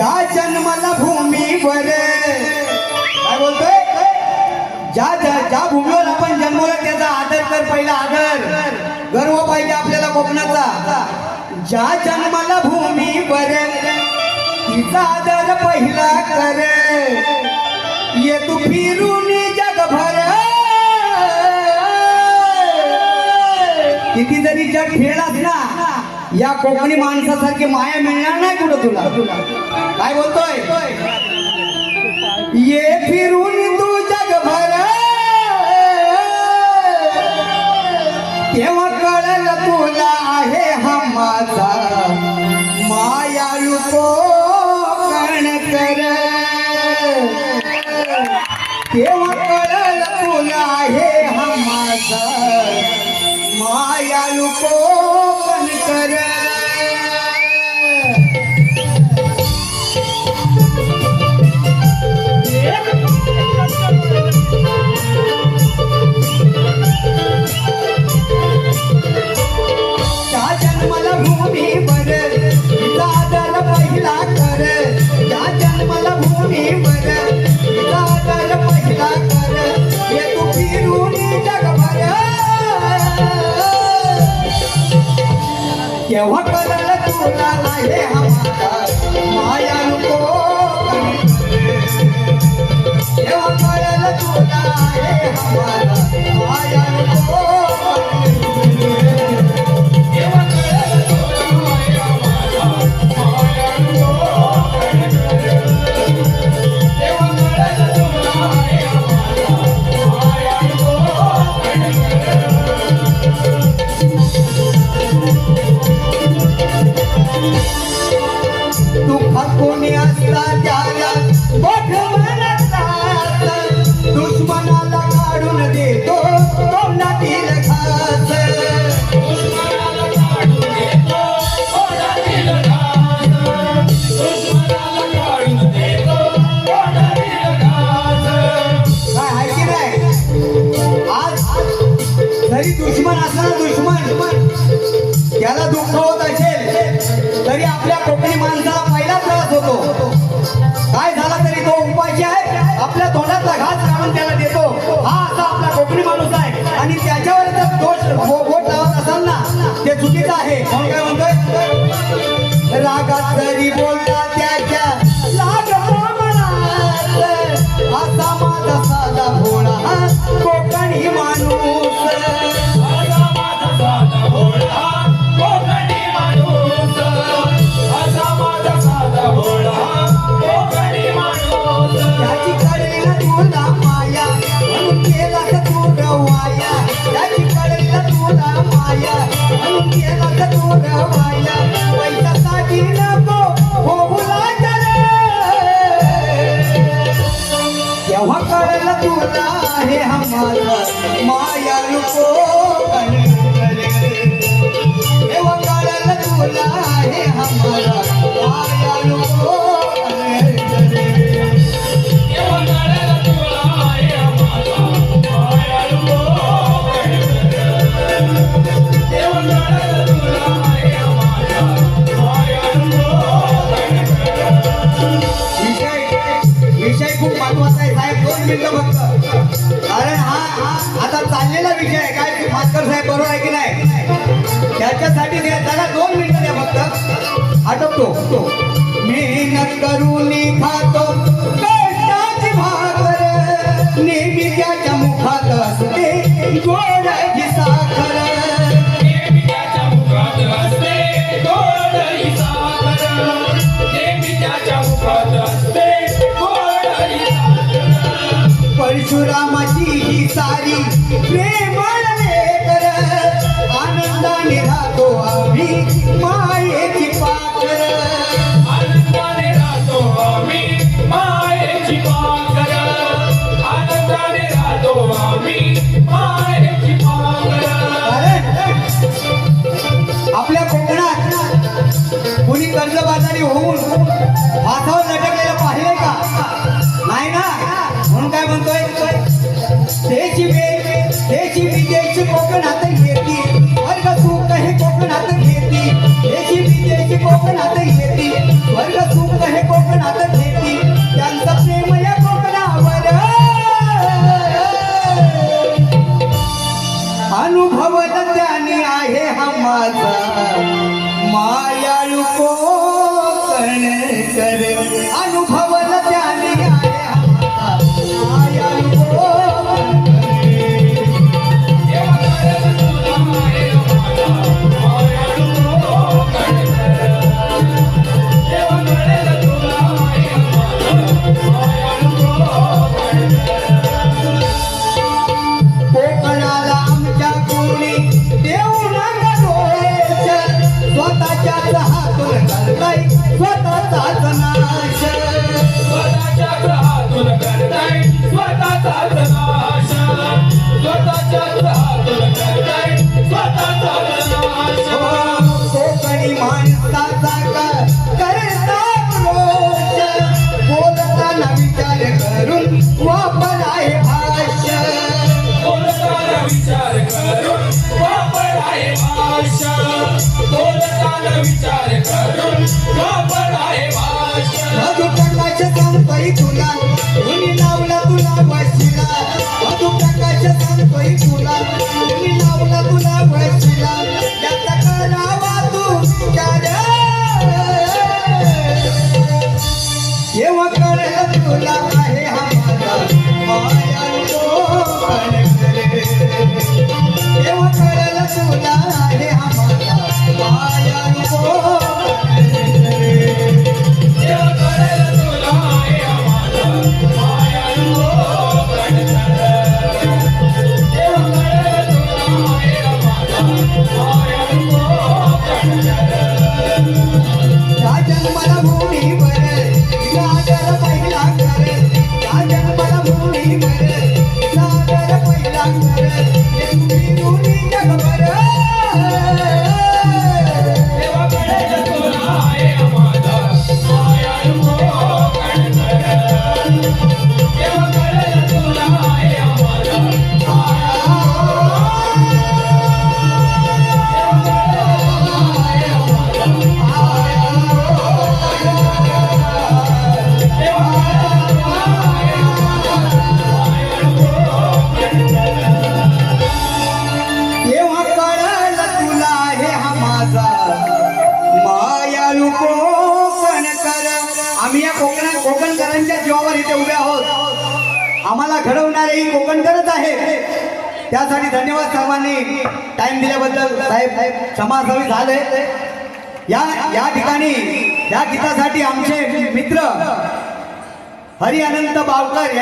ज्या जन्माला भूमीवर काय बोलतोय? ज्या ज्या ज्या भूमीवर आपण जन्मलो त्याचा आदर कर पहिला आदर. गर्व पाहिजे आपल्याला कोकणाचा. ज्या जन्माला भूमीवर तिचा आदर पहिला कर. ये तू फिरून जगभर. किती जरी जग फिरलास ना या कोकणी माणसासारखी माया मिळणार नाही कुठं तुला? काय बोलतोय? ये फिरून तू जगभर. तेव्हा कळलं तुला आहे? केव्हा कळलं तुला आहे हमारा माया नको केव्हा कळलं तुला आहे हमारा? माया नको. दुःखात कोणी असता त्या तरी आपल्या कोकणी माणसाला पहिला त्रास होतो. काय झाला तरी तो उपाशी आहे आपल्या तोंडातला घास काढून त्याला देतो. हा असा आपला कोकणी माणूस आहे. आणि त्याच्यावर जर दोष बोट लावत असाल ना ते चुकीचं आहे. म्हणून काय म्हणतोय? आटपतो मेहनत करून खातो कष्टाची भाकर नेहमी त्याच्या मुखात असते. गोडाची साखर. परशुरामाची ही सारी कर्जबाजारी होऊन हातावर Oh, बोलताना विचार करून वापर आहे भाषा बोलताना विचार करून वापर आहे भाषा बोलताना विचार करून वापर आहे सांगतोय तुला कुणी लावला तुला वशिला. मधुप्रकाश सांगतोय तुला कुणी लावला तुला वशिला. याचा करावा कोकण आम्ही या कोकण कोकणकरांच्या जीवावर इथे उभे आहोत. आम्हाला घडवणारे ही कोकणकरच आहे. त्यासाठी धन्यवाद सर्वांनी. टाइम दिल्याबद्दल साहेब साहेब समाजावी झाले. या या ठिकाणी या गीतासाठी आमचे मित्र हरिअनंत बावकर